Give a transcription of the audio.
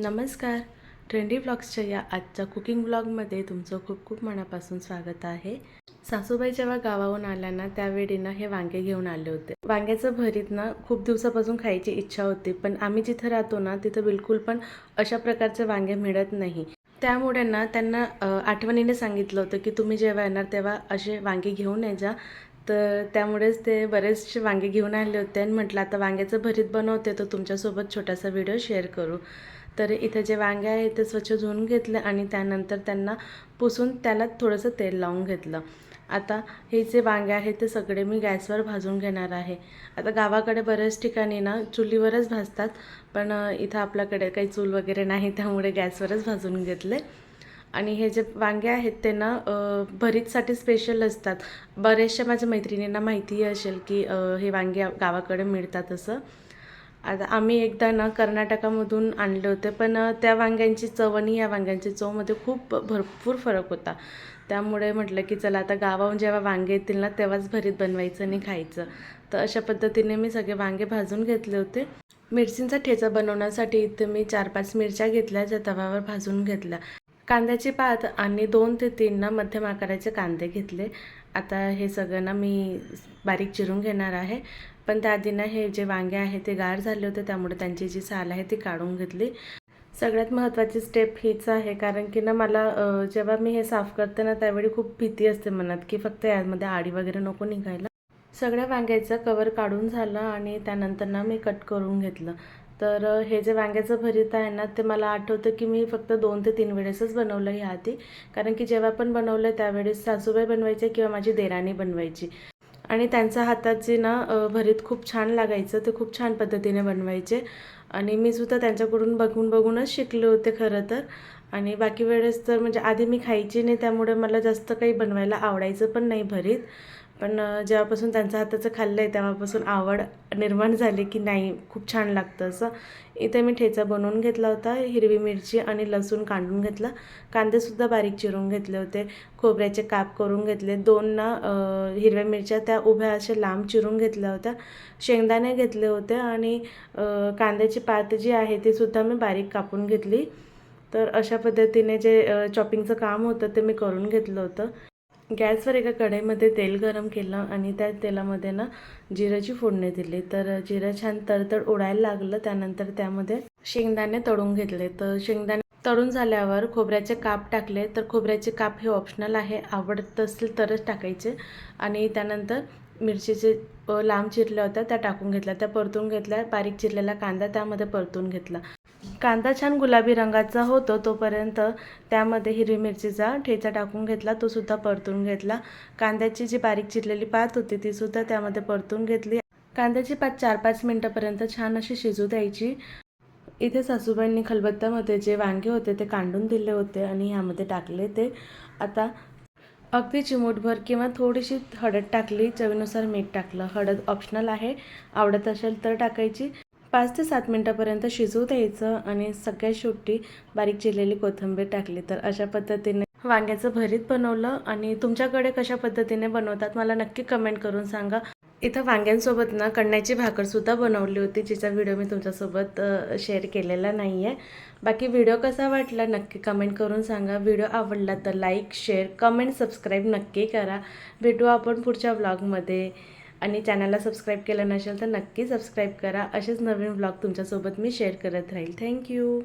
नमस्कार. ट्रेंडी ब्लॉग्सच्या या आजच्या कुकिंग ब्लॉगमध्ये तुमचं खूप खूप मनापासून स्वागत आहे. सासूबाई जेव्हा गावाहून आल्या ना त्यावेळी ना हे वांगे घेऊन आले होते. वांग्याचं भरीत ना खूप दिवसापासून खायची इच्छा होती पण आम्ही जिथं राहतो ना तिथं बिलकुल पण अशा प्रकारचे वांगे मिळत नाही. त्यामुळे ना त्यांना आठवणीने सांगितलं होतं की तुम्ही जेव्हा येणार तेव्हा असे वांगे घेऊन ये जा. तर त्यामुळेच ते बरेचसे वांगे घेऊन आले होते आणि म्हटलं आता वांग्याचं भरीत बनवते तर तुमच्यासोबत छोटासा व्हिडिओ शेअर करू. तर इथे जे वांगे आहे ते स्वच्छ धुवून घेतले आणि त्यानंतर त्यांना पुसून त्याला थोडंसं तेल लावून घेतलं. आता हे जे वांगे आहेत ते सगळे मी गॅसवर भाजून घेणार आहे. आता गावाकडे बऱ्याच ठिकाणी ना चुलीवरच भाजतात पण इथं आपल्याकडे काही चूल वगैरे नाही त्यामुळे गॅसवरच भाजून घेतले. आणि हे जे वांगे आहेत ते ना भरीतसाठी स्पेशल असतात. बऱ्याचशा माझ्या मैत्रिणींना माहिती असेल की हे वांगे गावाकडे मिळतात असं. आता आम्ही एकदा ना कर्नाटकामधून आणले होते पण त्या वांग्यांची चव आणि या वांग्यांची चवमध्ये खूप भरपूर फरक होता. त्यामुळे म्हटलं की चला आता गावाहून जेव्हा वांगे येतील ना तेव्हाच भरीत बनवायचं आणि खायचं. तर अशा पद्धतीने मी सगळे वांगे भाजून घेतले होते. मिरचींचा ठेचा बनवण्यासाठी इथे मी चार पाच मिरच्या घेतल्या ज्या तव्यावर भाजून घेतल्या. कांद्याची पात आणि दोन ते तीन ना मध्यम आकाराचे कांदे घेतले. आता हे सगळं ना मी बारीक चिरून घेणार आहे. पण त्याआधी ना हे जे वांगे आहे ते गार झाले होते त्यामुळे त्यांची जी साल आहे ती काढून घेतली. सगळ्यात महत्त्वाची स्टेप हीच आहे कारण की ना मला जेव्हा मी हे साफ करते ना त्यावेळी खूप भीती असते मनात की फक्त यामध्ये आडी वगैरे नको निघायला. सगळ्या वांग्याचं कवर काढून झालं आणि त्यानंतर ना मी कट करून घेतलं. तर हे जे वांग्याचं भरीत आहे ना ते मला आठवतं की मी फक्त दोन ते तीन वेळेसच बनवलं ह्या आधी. कारण की जेव्हा पण बनवलं त्यावेळेस सासूबाई बनवायचे किंवा माझी देराणी बनवायची. आणि त्यांच्या हाताची ना भरीत खूप छान लागायचं ते खूप छान पद्धतीने बनवायचे. आणि मी सुद्धा त्यांच्याकडून बघून बघूनच शिकले होते खरं तर. आणि बाकी वेळेस तर म्हणजे आधी मी खायची नाही त्यामुळे मला जास्त काही बनवायला आवडायचं पण नाही भरीत. पण जेव्हापासून त्यांच्या हाताचं खाल्लं आहे तेव्हापासून आवड निर्माण झाली की नाही खूप छान लागतं असं. इथे मी ठेचा बनवून घेतला होता हिरवी मिरची आणि लसूण काढून घेतला. कांदेसुद्धा बारीक चिरून घेतले होते. खोबऱ्याचे काप करून घेतले. दोन ना हिरव्या मिरच्या त्या उभ्या अशा लांब चिरून घेतल्या होत्या. शेंगदाणे घेतले होते आणि कांद्याची पात जी आहे ती सुद्धा मी बारीक कापून घेतली. तर अशा पद्धतीने जे चॉपिंगचं काम होतं ते मी करून घेतलं होतं. गॅसवर एका कढईमध्ये तेल गरम केलं आणि त्या तेलामध्ये ना जिऱ्याची फोडणी दिली. तर जिरं छान तडतड उडायला लागलं त्यानंतर त्यामध्ये शेंगदाणे तळून घेतले. तर शेंगदाणे तळून झाल्यावर खोबऱ्याचे काप टाकले. तर खोबऱ्याचे काप हे ऑप्शनल आहे आवडत असेल तरच टाकायचे. आणि त्यानंतर मिरचीचे लांब चिरल्या होत्या त्या टाकून घेतल्या. त्या परतून घेतल्या बारीक चिरलेला कांदा त्यामध्ये परतून घेतला. कांदा छान गुलाबी रंगाचा होतो तोपर्यंत त्यामध्ये हिरवी मिरचीचा ठेचा टाकून घेतला तो सुद्धा परतून घेतला. कांद्याची जी बारीक चिरलेली पात होती ती सुद्धा त्यामध्ये परतून घेतली. कांद्याची पात चार पाच मिनटापर्यंत छान अशी शिजू द्यायची. इथे सासूबाईंनी खलबत्त्यामध्ये जे वांगे होते ते कांडून दिले होते आणि ह्यामध्ये टाकले ते. आता अगदी चिमूटभर किंवा थोडीशी हळद टाकली चवीनुसार मीठ टाकलं. हळद ऑप्शनल आहे. आवडत असेल तर टाकायची. पाच ते सात मिनटापर्यंत शिजवू द्यायचं आणि सगळ्या शेवटी बारीक चिरलेली कोथिंबीर टाकली. तर अशा पद्धतीने वांग्याचं भरीत बनवलं आणि तुमच्याकडे कशा पद्धतीने बनवतात मला नक्की कमेंट करून सांगा. इथं वांग्यांसोबत ना कण्याची भाकरसुद्धा बनवली होती जिचा व्हिडिओ मी तुमच्यासोबत शेअर केलेला नाही आहे बाकी व्हिडिओ कसा वाटला नक्की कमेंट करून सांगा. व्हिडिओ आवडला तर लाईक शेअर कमेंट सबस्क्राईब नक्की करा. भेटू आपण पुढच्या व्लॉगमध्ये आणि चॅनलला सबस्क्राईब केलं नसेल तर नक्की सबस्क्राईब करा. असेच नवीन व्लॉग तुमच्यासोबत मी शेअर करत राहील. थँक्यू